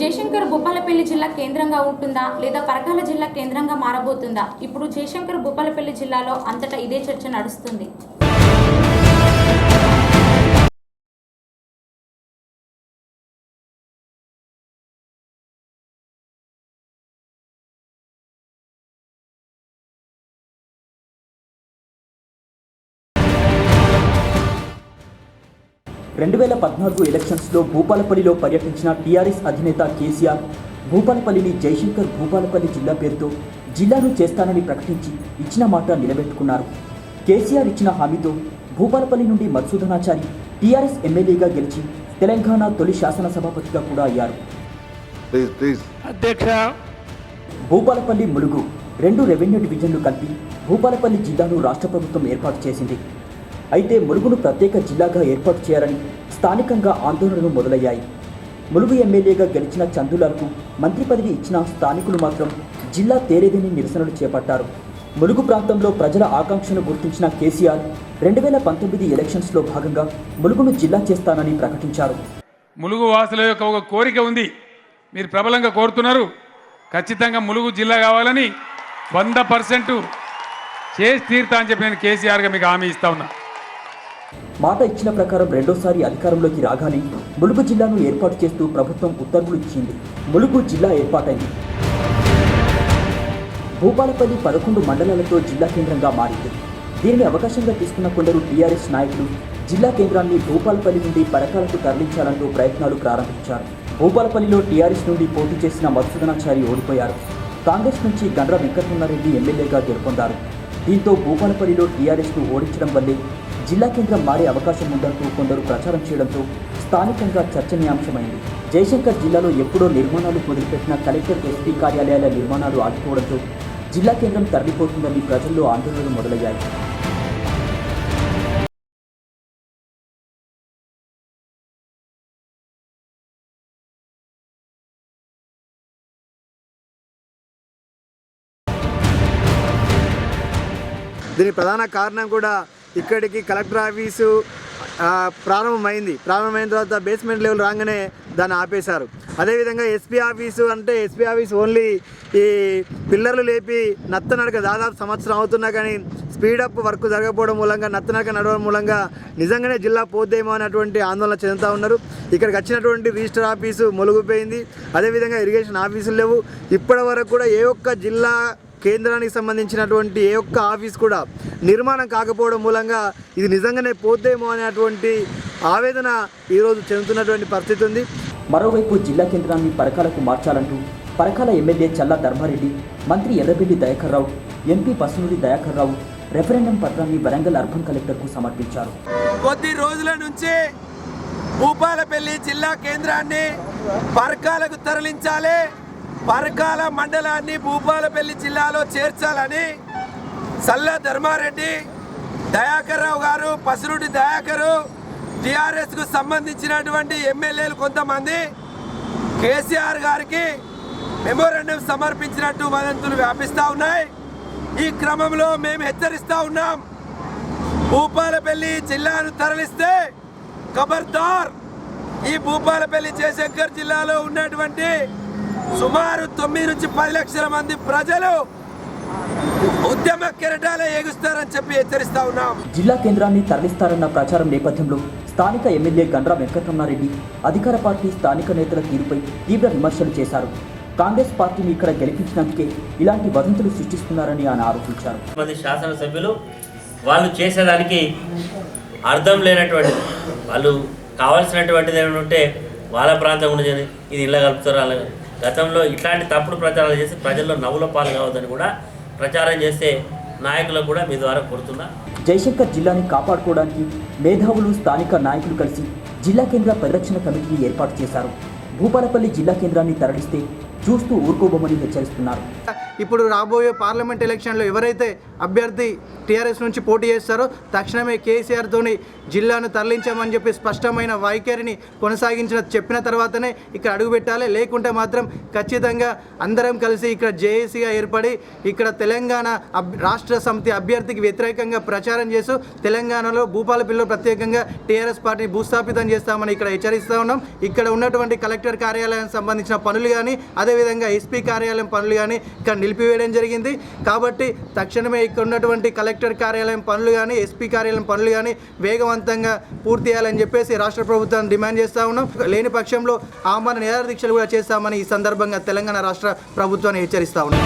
జయశంకర్ భూపాలపల్లి జిల్లా కేంద్రంగా ఉంటుందా లేదా పరకాల జిల్లా కేంద్రంగా మారబోతుందా? ఇప్పుడు జయశంకర్ భూపాలపల్లి జిల్లాలో అంతటా ఇదే చర్చ నడుస్తుంది. రెండు వేల పద్నాలుగు ఎలక్షన్స్లో భూపాలపల్లిలో పర్యటించిన టీఆర్ఎస్ అధినేత కేసీఆర్ భూపాలపల్లిని జయశంకర్ భూపాలపల్లి జిల్లా పేరుతో జిల్లాను చేస్తానని ప్రకటించి ఇచ్చిన మాట నిలబెట్టుకున్నారు. కేసీఆర్ ఇచ్చిన హామీతో భూపాలపల్లి నుండి మధుసూదనాచారి టీఆర్ఎస్ ఎమ్మెల్యేగా గెలిచి తెలంగాణ తొలి శాసనసభాపతిగా కూడా అయ్యారు. ప్లీజ్ ప్లీజ్ అధ్యక్ష. భూపాలపల్లి ములుగు రెండు రెవెన్యూ డివిజన్లు కలిపి భూపాలపల్లి జిల్లాను రాష్ట్ర ప్రభుత్వం ఏర్పాటు చేసింది. అయితే ములుగును ప్రత్యేక జిల్లాగా ఏర్పాటు చేయాలని స్థానికంగా ఆందోళనలు మొదలయ్యాయి. ములుగు ఎమ్మెల్యేగా గెలిచిన చందులకు మంత్రి పదవి ఇచ్చిన స్థానికులు మాత్రం జిల్లా తేలేదని నిరసనలు చేపట్టారు. ములుగు ప్రాంతంలో ప్రజల ఆకాంక్షను గుర్తించిన కేసీఆర్ రెండు వేల పంతొమ్మిది ఎలక్షన్స్లో భాగంగా ములుగును జిల్లా చేస్తానని ప్రకటించారు. ములుగు వాసుల యొక్క ఒక కోరిక ఉంది. మీరు ప్రబలంగా కోరుతున్నారు. ఖచ్చితంగా ములుగు జిల్లా కావాలని వంద పర్సెంట్ చేసి తీరుతా అని చెప్పి నేను కేసీఆర్గా మీకు హామీ ఇస్తా ఉన్నా. మాట ఇచ్చిన ప్రకారం రెండోసారి అధికారంలోకి రాగానే ములుగు జిల్లాను ఏర్పాటు చేస్తూ ప్రభుత్వం ఉత్తర్వులు ఇచ్చింది. ములుగు జిల్లా ఏర్పాటైంది. భూపాలపల్లి పదకొండు మండలాలతో జిల్లా కేంద్రంగా మారింది. దీనిని అవకాశంగా తీసుకున్న కొందరు టీఆర్ఎస్ నాయకులు జిల్లా కేంద్రాన్ని భూపాలపల్లి నుండి పరకాలకు తరలించాలంటూ ప్రయత్నాలు ప్రారంభించారు. భూపాలపల్లిలో టీఆర్ఎస్ నుండి పోటీ చేసిన మధుసూదనాచారి ఓడిపోయారు. కాంగ్రెస్ నుంచి గండ్ర వెంకటరమణారెడ్డి ఎమ్మెల్యేగా గెలుపొందారు. దీంతో భూపాలపల్లిలో టీఆర్ఎస్ను ఓడించడం వల్లే జిల్లా కేంద్రం మారే అవకాశం ఉందంటూ కొందరు ప్రచారం చేయడంతో స్థానికంగా చర్చనీయాంశమైంది. జయశంకర్ జిల్లాలో ఎప్పుడో నిర్మాణాలు మొదలుపెట్టిన కలెక్టర్ ఎస్పీ కార్యాలయాల నిర్మాణాలు ఆగిపోవడంతో జిల్లా కేంద్రం తరలిపోతుందని ప్రజల్లో ఆందోళనలు మొదలయ్యాయి. దీని ప్రధాన కారణం కూడా ఇక్కడికి కలెక్టర్ ఆఫీసు ప్రారంభమైంది. ప్రారంభమైన తర్వాత బేస్మెంట్ లెవెల్ రాగానే దాన్ని ఆపేశారు. అదేవిధంగా ఎస్పీ ఆఫీసు అంటే ఎస్పీ ఆఫీస్ ఓన్లీ ఈ పిల్లర్లు లేపి నత్తనడక దాదాపు సంవత్సరం అవుతున్నా కానీ స్పీడప్ వర్క్ జరగకపోవడం మూలంగా నత్తనడక నడవడం మూలంగా నిజంగానే జిల్లా పోద్దేమో అనేటువంటి ఆందోళన చెందుతూ ఉన్నారు. ఇక్కడికి వచ్చినటువంటి రిజిస్టర్ ఆఫీసు మొలుగుపోయింది అదేవిధంగా ఇరిగేషన్ ఆఫీసులు లేవు. ఇప్పటి వరకు కూడా ఏ ఒక్క జిల్లా కేంద్రానికి సంబంధించినటువంటి ఏ ఒక్క ఆఫీస్ కూడా నిర్మాణం కాకపోవడం మూలంగా ఇది నిజంగానే పోతేమో అనేటువంటి ఆవేదన ఈరోజు చెందుతున్నటువంటి పరిస్థితి ఉంది. మరోవైపు జిల్లా కేంద్రాన్ని పరకాలకు మార్చాలంటూ పరకాల ఎమ్మెల్యే చల్లా ధర్మారెడ్డి మంత్రి ఎర్రబెల్లి దయాకర్ రావు ఎంపీ పసునూరి దయాకర్ రావు రెఫరెండం పత్రాన్ని వరంగల్ అర్బన్ కలెక్టర్కు సమర్పించారు. కొద్ది రోజుల నుంచి భూపాలపల్లి జిల్లా కేంద్రాన్ని పరకాలకు తరలించాలి. పరకాల మండలాన్ని భూపాలపల్లి జిల్లాలో చేర్చాలని సల్ల ధర్మారెడ్డి దయాకర్ రావు గారు పసురుడి దయాకరు టిఆర్ఎస్కు సంబంధించినటువంటి ఎమ్మెల్యేలు కొంతమంది కేసీఆర్ గారికి మెమోరాండం సమర్పించినట్టు వదంతులు వ్యాపిస్తూ ఉన్నాయి. ఈ క్రమంలో మేము హెచ్చరిస్తూ ఉన్నాం. భూపాలపల్లి జిల్లాను తరలిస్తే ఖబర్దార్ ఈ భూపాలపల్లి జయశంకర్ జిల్లాలో ఉన్నటువంటి సుమారు తొమ్మిది నుంచి పది లక్షల మంది ప్రజలు ఉద్యమ కెరటాలే ఎగుస్తారని చెప్పి హెచ్చరిస్తా ఉన్నాం. జిల్లా కేంద్రాన్ని తరలిస్తారన్న ప్రచారం నేపథ్యంలో స్థానిక ఎమ్మెల్యే గండ్రా వెంకటరమణారెడ్డి అధికార పార్టీ స్థానిక నేతల తీరుపై తీవ్ర విమర్శలు చేశారు. కాంగ్రెస్ పార్టీని ఇక్కడ గెలిపించినందుకే ఇలాంటి వదంతులు సృష్టిస్తున్నారని ఆయన ఆరోపించారు. మంది శాసనసభ్యులు వాళ్ళు చేసేదానికి అర్థం లేనటువంటి వాళ్ళు కావాల్సినటువంటిది ఏమైనా ఉంటే వాళ్ళ ప్రాంతం ఉన్నది ఇది ఇళ్ళ కలుపుతారు అలా గతంలో ఇట్లాంటి తప్పుడు ప్రచారాలు చేసి ప్రజల్లో నవ్వుల పాలు కావద్దని కూడా ప్రచారం చేసే నాయకులకు కూడా మీ ద్వారా కోరుతున్నా. జయశంకర్ జిల్లాని కాపాడుకోవడానికి మేధావులు స్థానిక నాయకులు కలిసి జిల్లా కేంద్ర పరిరక్షణ కమిటీని ఏర్పాటు చేశారు. భూపాలపల్లి జిల్లా కేంద్రాన్ని తరలిస్తే చూస్తూ ఊరుకోబోమని హెచ్చరిస్తున్నారు. ఇప్పుడు రాబోయే పార్లమెంట్ ఎలక్షన్లో ఎవరైతే అభ్యర్థి టీఆర్ఎస్ నుంచి పోటీ చేస్తారో తక్షణమే కేసీఆర్తోని జిల్లాను తరలించామని చెప్పి స్పష్టమైన వైఖరిని కొనసాగించిన చెప్పిన తర్వాతనే ఇక్కడ అడుగుపెట్టాలి లేకుంటే మాత్రం ఖచ్చితంగా అందరం కలిసి ఇక్కడ జేఏసీగా ఏర్పడి ఇక్కడ తెలంగాణ అబ్ రాష్ట్ర సమితి అభ్యర్థికి వ్యతిరేకంగా ప్రచారం చేస్తూ తెలంగాణలో భూపాలపల్లిలో ప్రత్యేకంగా టీఆర్ఎస్ పార్టీని భూస్థాపితం చేస్తామని ఇక్కడ హెచ్చరిస్తూ ఉన్నాం. ఇక్కడ ఉన్నటువంటి కలెక్టర్ కార్యాలయానికి సంబంధించిన పనులు కానీ అదేవిధంగా ఎస్పీ కార్యాలయం పనులు కానీ ఇక్కడ నిలిపివేయడం జరిగింది. కాబట్టి తక్షణమే ఇక్కడ ఉన్నటువంటి కలెక్టర్ కార్యాలయం పనులు కానీ ఎస్పీ కార్యాలయం పనులు కానీ వేగవంతంగా పూర్తి చేయాలని చెప్పేసి రాష్ట్ర ప్రభుత్వాన్ని డిమాండ్ చేస్తూ ఉన్నాం. లేని పక్షంలో ఆమరణ నేరదీక్షలు కూడా చేస్తామని ఈ సందర్భంగా తెలంగాణ రాష్ట్ర ప్రభుత్వాన్ని హెచ్చరిస్తా ఉన్నాం.